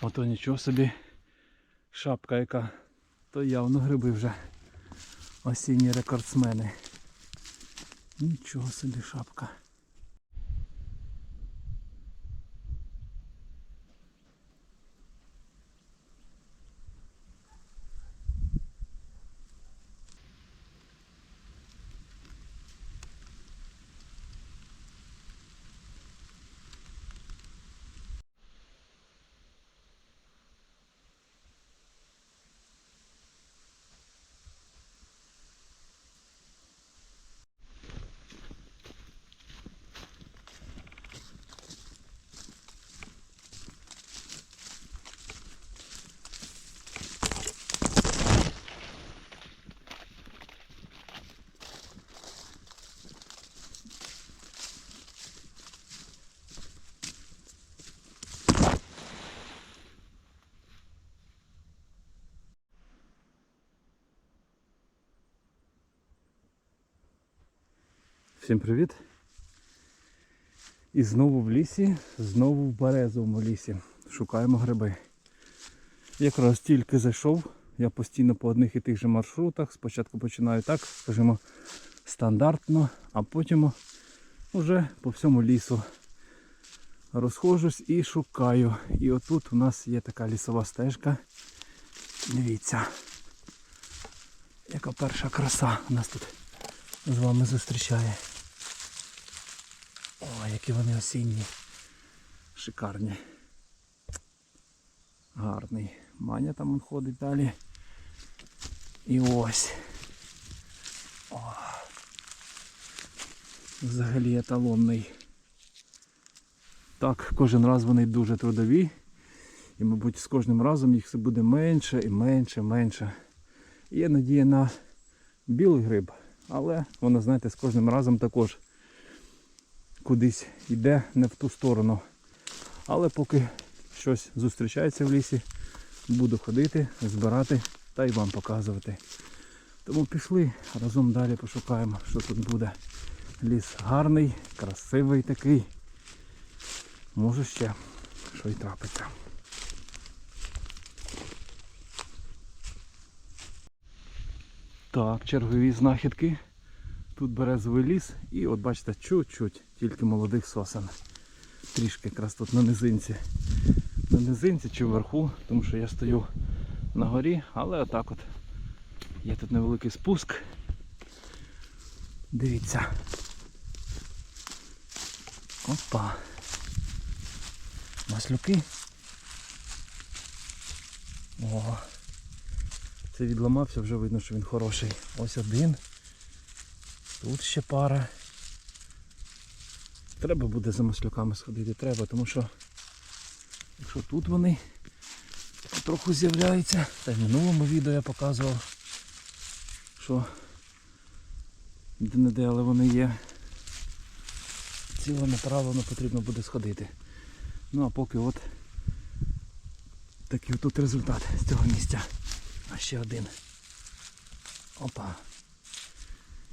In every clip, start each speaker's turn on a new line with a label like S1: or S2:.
S1: Ото нічого собі шапка яка. То явно гриби вже. Осінні рекордсмени. Нічого собі шапка. Всім привіт! І знову в лісі, знову в березовому лісі. Шукаємо гриби. Якраз тільки зайшов, я постійно по одних і тих же маршрутах. Спочатку починаю так, скажімо, стандартно, а потім вже по всьому лісу розходжусь і шукаю. І отут у нас є така лісова стежка. Дивіться, яка перша краса нас тут з вами зустрічає. О, які вони осінні. Шикарні. Гарний. Маня там он ходить далі. І ось. О. Взагалі еталонний. Так, кожен раз вони дуже трудові. І, мабуть, з кожним разом їх все буде менше і менше, менше. Є надія на білий гриб. Але воно, знаєте, з кожним разом також кудись йде не в ту сторону. Але поки щось зустрічається в лісі, буду ходити, збирати та й вам показувати. Тому пішли, разом далі пошукаємо, що тут буде. Ліс гарний, красивий такий. Може ще що й трапиться. Так, чергові знахідки. Тут березовий ліс і от бачите, чуть-чуть, тільки молодих сосен. Трішки якраз тут на низинці. На низинці чи вверху, тому що я стою на горі, але отак от. Є тут невеликий спуск. Дивіться. Опа. Маслюки. О. Це відламався, вже видно, що він хороший. Ось один. Тут ще пара. Треба буде за маслюками сходити, треба, тому що якщо тут вони трохи з'являються, та й в минулому відео я показував, що де-не-де, але вони є. Ціле направлено потрібно буде сходити. Ну а поки от такий тут результат з цього місця. А ще один. Опа.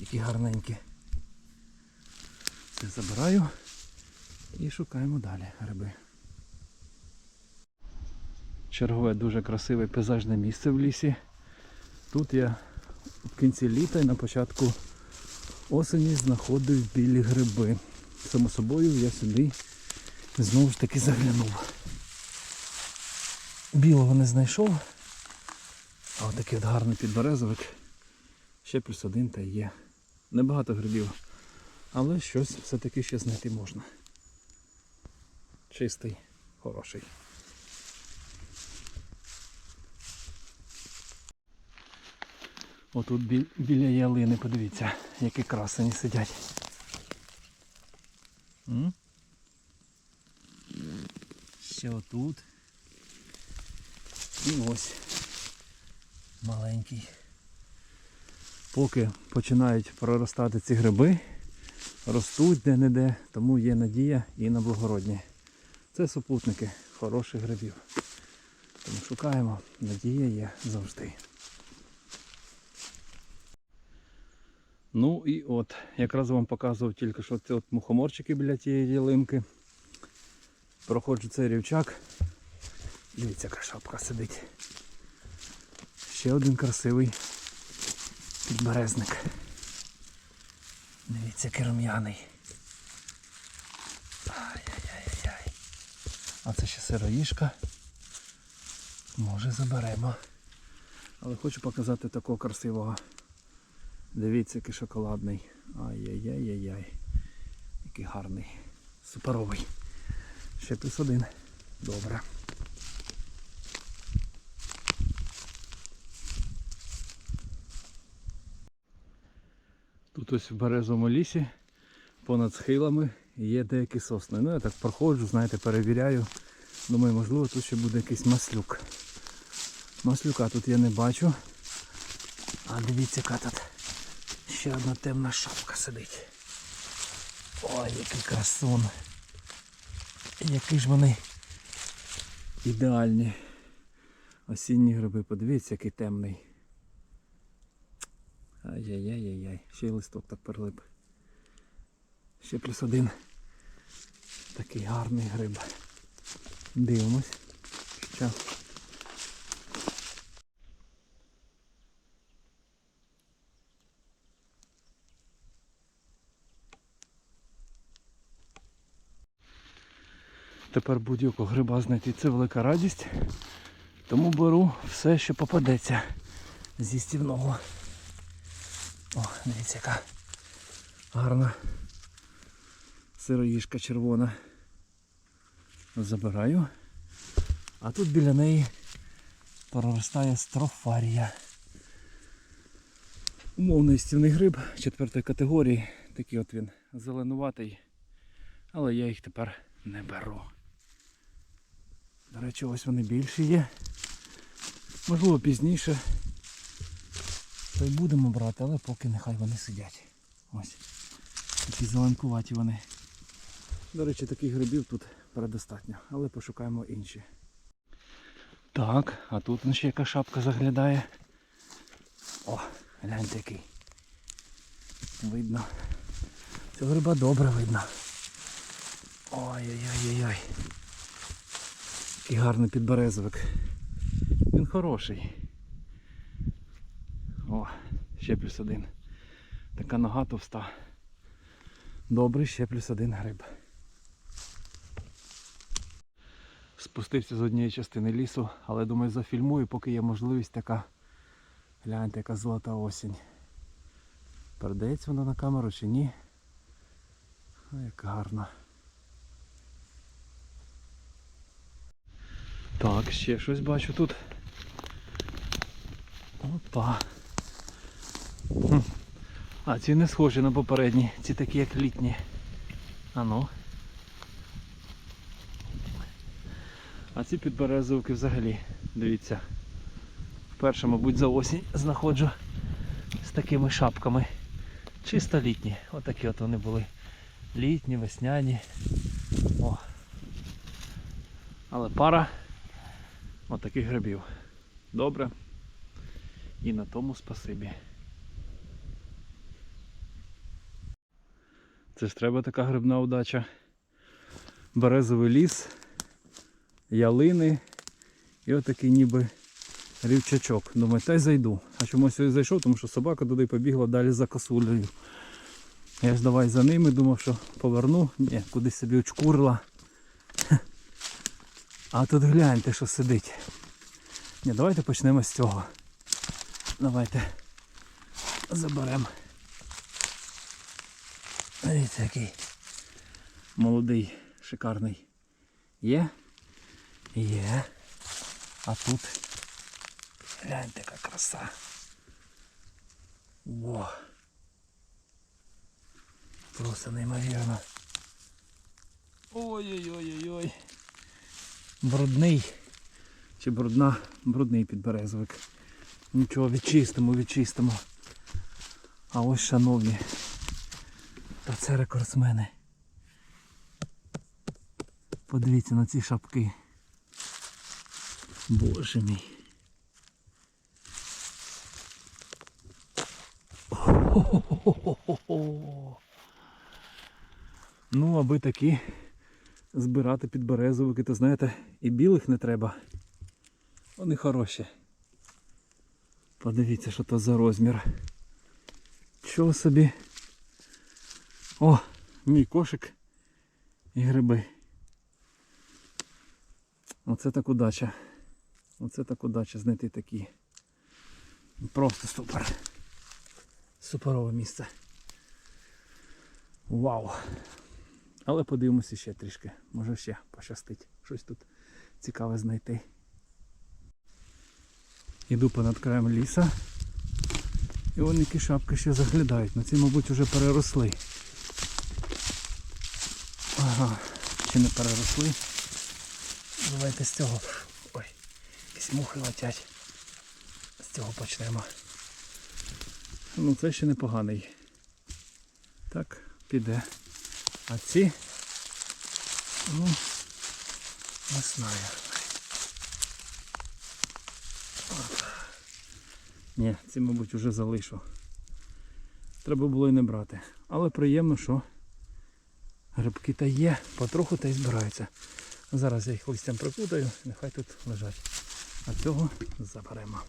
S1: Які гарненькі. Це забираю і шукаємо далі гриби. Чергове дуже красиве пейзажне місце в лісі. Тут я в кінці літа і на початку осені знаходив білі гриби. Само собою я сюди знову ж таки заглянув. Білого не знайшов. А отакий от гарний підберезовик. Ще плюс один та є. Небагато грибів. Але щось все-таки ще знайти можна. Чистий, хороший. Отут бі- біля ялини, подивіться, які красені сидять. М? Ще отут. І ось маленький. Поки починають проростати ці гриби, ростуть де-не-де, тому є надія і на благородні. Це супутники хороших грибів. Тому шукаємо, надія є завжди. Ну і от, якраз вам показував тільки що ці от мухоморчики біля тієї ялинки. Проходжу цей рівчак. Дивіться, яка шапка сидить. Ще один красивий підберезник. Дивіться, який рум'яний. Ай-яй-яй-яй. А це ще сироїшка. Може заберемо. Але хочу показати такого красивого. Дивіться, який шоколадний. Ай-яй-яй-яй-яй. Який гарний. Суперовий. Ще плюс один. Добре. Тут ось в березовому лісі понад схилами є деякі сосни. Ну я так проходжу, знаєте, перевіряю. Думаю, можливо, тут ще буде якийсь маслюк. Маслюка тут я не бачу. А дивіться, яка тут ще одна темна шапка сидить. Ой, який красун. Які ж вони ідеальні. Осінні гриби, подивіться, який темний. Ай-яй-яй-яй-яй. Ще й листок так прилип. Ще плюс один. Такий гарний гриб. Дивимось. Що? Тепер будь-якого гриба знайти це велика радість. Тому беру все, що попадеться зі стівного. О, дивіться, яка гарна сироїшка червона. Забираю. А тут біля неї проростає строфарія. Умовний стівний гриб четвертої категорії. Такий от він зеленуватий. Але я їх тепер не беру. До речі, ось вони більші є. Можливо, пізніше. То й будемо брати, але поки нехай вони сидять. Ось. Такі зеленкуваті вони. До речі, таких грибів тут передостатньо, але пошукаємо інші. Так, а тут ще яка шапка заглядає. О, гляньте який. Видно. Цього гриба добре видно. Ой-ой-ой-ой-ой. Який гарний підберезовик. Він хороший. О, ще плюс один. Така нога товста. Добрий, ще плюс один гриб. Спустився з однієї частини лісу, але думаю зафільмую, поки є можливість така. Гляньте, яка золота осінь. Передається вона на камеру чи ні? О, як гарно. Так, ще щось бачу тут. Опа. А ці не схожі на попередні, ці такі як літні. А ну. А ці підберезовики взагалі, дивіться. Вперше, мабуть, за осінь знаходжу з такими шапками. Чисто літні. Отакі от вони були. Літні, весняні. О. Але пара отаких грибів. Добре. І на тому спасибі. Це ж треба така грибна удача. Березовий ліс, ялини і отакий ніби рівчачок. Думаю, та й зайду. А чомусь я зайшов, тому що собака туди побігла далі за косулею. Я ж давай за ними, думав, що поверну. Ні, кудись собі очкурила. А тут гляньте, що сидить. Ні, давайте почнемо з цього. Давайте заберемо. Дивіться, який молодий, шикарний. Є? Є. А тут гляньте, яка краса. Во. Просто неймовірно. Ой-ой-ой-ой-ой. Брудний. Чи брудна, брудний підберезовик. Нічого, відчистимо, відчистимо. А ось, шановні, та це рекордсмени. Подивіться на ці шапки. Боже мій. Ну, аби такі збирати підберезовики, то знаєте, і білих не треба, Вони хороші. Подивіться, що то за розмір. Чого собі? О, мій кошик і гриби. Оце так удача. Оце так удача знайти такі. Просто супер. Суперове місце. Вау! Але подивимося ще трішки. Може ще пощастить. Щось тут цікаве знайти. Іду понад краєм ліса. І вони які шапки ще заглядають. На ці, мабуть, вже переросли. Ага, чи не переросли. Давайте з цього. Ой, якісь мухи летять. З цього почнемо. Ну це ще непоганий. Так, піде. А ці. Ну, не знаю. Ні, ці, мабуть, вже залишу. Треба було і не брати. Але приємно, що грибки та є, потроху та й збираються. Зараз я їх листям прикутаю, нехай тут лежать. А цього заберемо.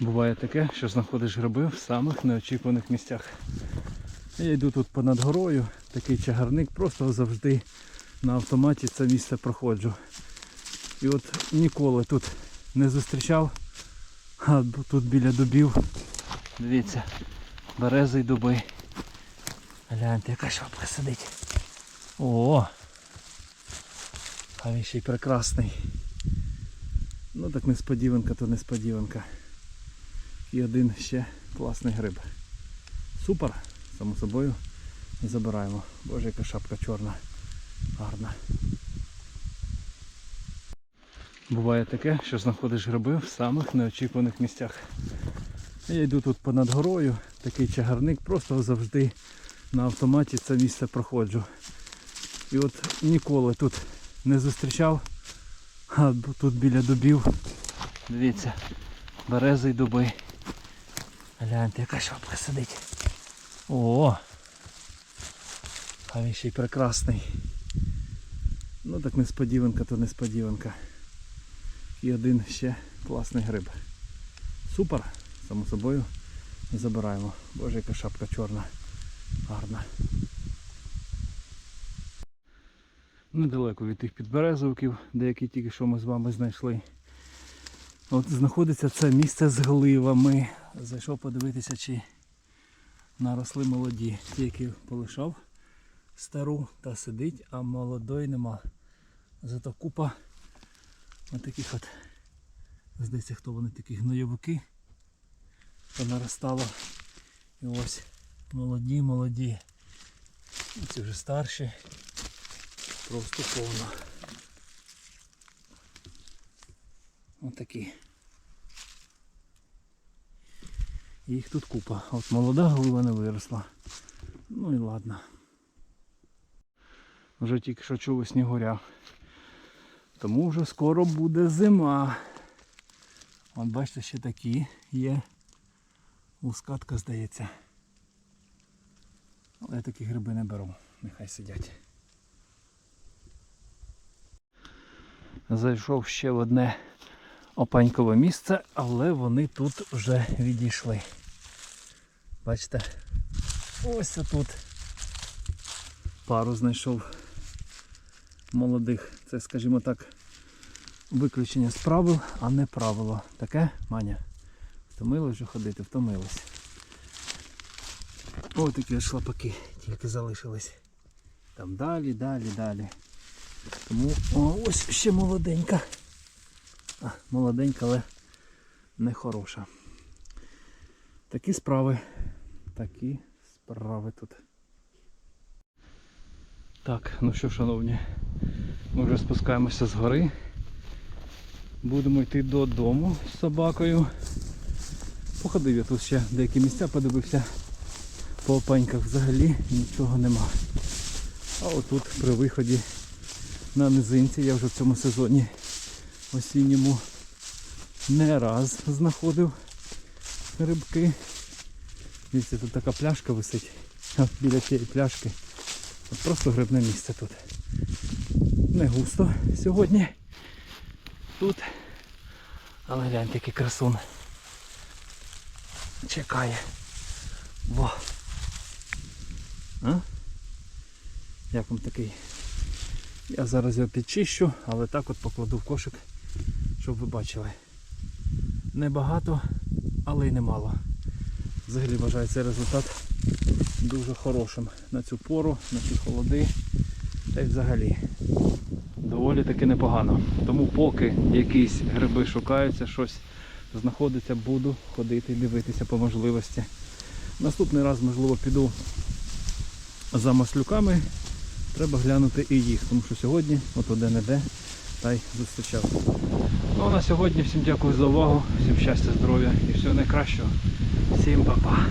S1: Буває таке, що знаходиш гриби в самих неочікуваних місцях. Я йду тут понад горою, такий чагарник, просто завжди на автоматі це місце проходжу. І от ніколи тут не зустрічав, а тут біля дубів. Дивіться, берези й дуби. Гляньте, яка шапка сидить. О! А він ще й прекрасний. Ну так несподіванка, то несподіванка. І один ще класний гриб. Супер, само собою забираємо. Боже, яка шапка чорна. Гарна. Буває таке, що знаходиш гриби в самих неочікуваних місцях. Я йду тут понад горою, такий чагарник, просто завжди на автоматі це місце проходжу. І от ніколи тут не зустрічав, а тут біля дубів. Дивіться, берези й дуби. Гляньте, яка шапка сидить. О! А він ще й прекрасний. Ну так несподіванка, то несподіванка. І один ще класний гриб. Супер, само собою забираємо. Боже, яка шапка чорна. Гарна. Недалеко від тих підберезовків, деякі тільки що ми з вами знайшли. От знаходиться це місце з гливами. Зайшов подивитися, чи наросли молоді. Ті, які полишав стару та сидить, а молодої нема. Зато купа ось таких от, здається, хто вони такі гноєвики. Понаростало. І ось молоді, молоді. І ці вже старші. Просто повно. Ось такі. Їх тут купа. От молода глива не виросла. Ну і ладно. Вже тільки що чули снігуря. Тому вже скоро буде зима. От бачите, ще такі є. Лускатка здається. Але я такі гриби не беру. Нехай сидять. Зайшов ще в одне опанькове місце, але вони тут вже відійшли. Бачите? Ось тут пару знайшов молодих. Це, скажімо так, виключення з правил, а не правило. Таке, Маня? Втомились вже ходити, втомились. Ось такі шлапаки тільки залишились. Там далі, далі, далі. Тому о, ось ще молоденька. А, молоденька, але не хороша. Такі справи. Такі справи тут. Так, ну що, шановні, ми вже спускаємося з гори. Будемо йти додому з собакою. Походив я тут ще деякі місця, подивився по опаньках взагалі нічого нема. А отут при виході на низинці я вже в цьому сезоні осінньому не раз знаходив рибки. Дивіться, тут така пляшка висить. А біля цієї пляшки. Просто грибне місце тут. Не густо сьогодні. Тут. Але гляньте, який красун. Чекає. Во. А? Як вам такий? Я зараз його підчищу, але так от покладу в кошик, щоб ви бачили. Небагато, але й немало. Взагалі вважаю цей результат дуже хорошим на цю пору, на ці холоди. Та й взагалі доволі таки непогано. Тому поки якісь гриби шукаються, щось знаходиться, буду ходити, дивитися по можливості. Наступний раз, можливо, піду за маслюками. Треба глянути і їх, тому що сьогодні, от один іде, та й зустрічав. Ну а на сьогодні всім дякую за увагу, всім щастя, здоров'я і всього найкращого. Всім па-па.